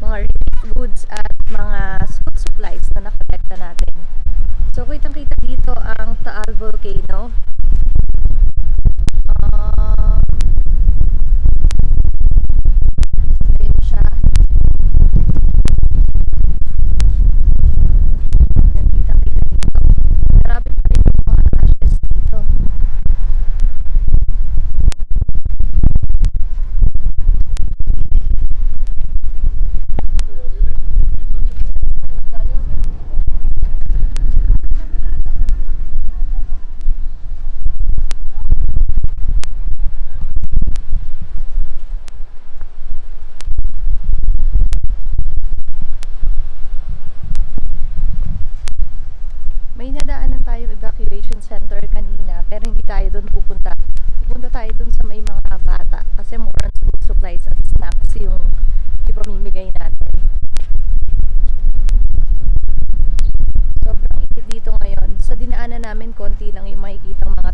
mga goods at mga food supplies na nakolekta natin. So, kitang-kita dito ang Taal Volcano doon pupunta. Pupunta tayo doon sa may mga bata kasi more on food supplies at snacks yung ipamimigay natin. Sobrang ikit dito ngayon. Sa dinaanan namin, konti lang yung makikita mga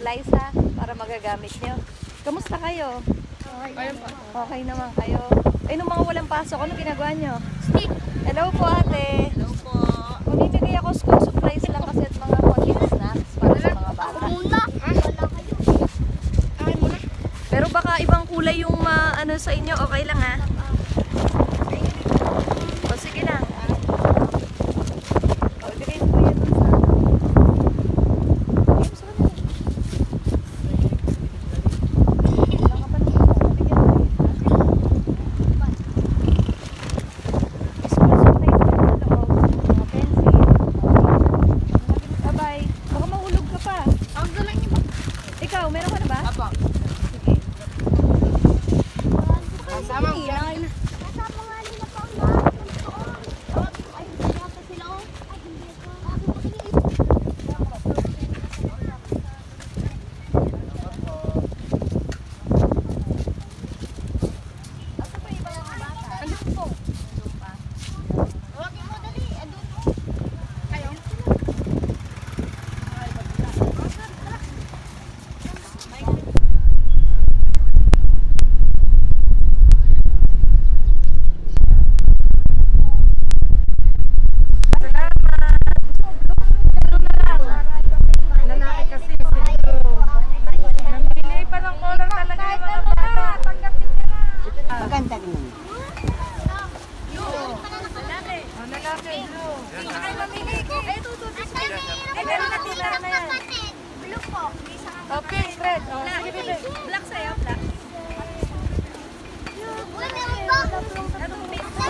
supplies ha, para magagamit nyo. Kamusta kayo? Okay, okay naman kayo. Ay, nung mga walang pasok, ano ginagawa nyo? Stick! Hello po ate! Hello po! Bumibigay ako school supplies lang kasi at mga konting snacks para sa mga bata. Ako muna! Ah, wala kayo. Muna. Pero baka ibang kulay yung ma ano sa inyo, okay lang ha? Umeron ka na ba?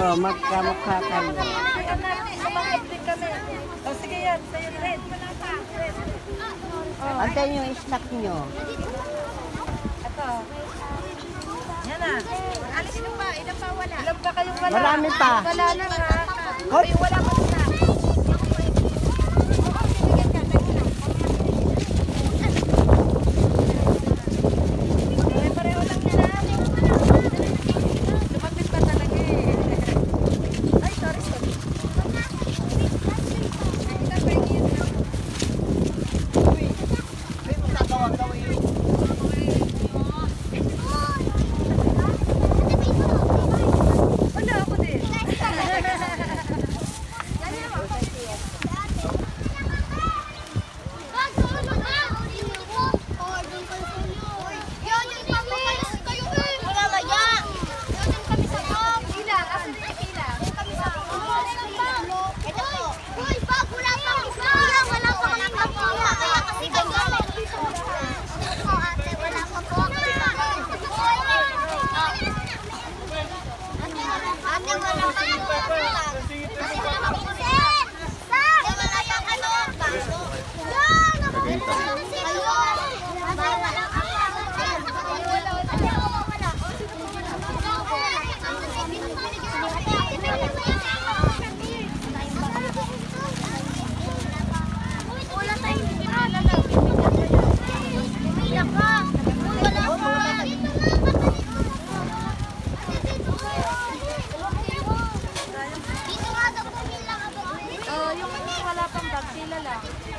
Oh, magkamukha kayo. Oh, sige yan, sa'yo na rin. Oh. Antayin yung snack nyo. Ito. Yan na. Alis nyo ba? Ilan pa wala? Ilan pa kayong wala? Marami pa. Wala na ha. Wala pa. Sila lang.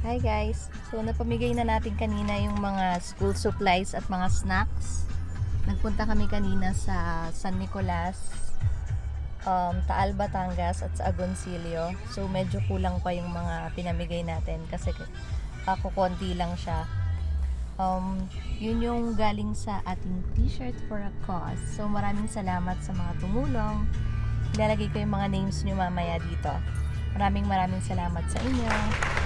Hi guys! So napamigay na natin kanina yung mga school supplies at mga snacks. Nagpunta kami kanina sa San Nicolas, um, Taal, Batangas at sa Agoncillo. So medyo kulang pa yung mga pinamigay natin kasi ako konti lang siya. Um, yun yung galing sa ating t-shirt for a cause. So maraming salamat sa mga tumulong. Ilalagay ko yung mga names nyo mamaya dito. Maraming maraming salamat sa inyo.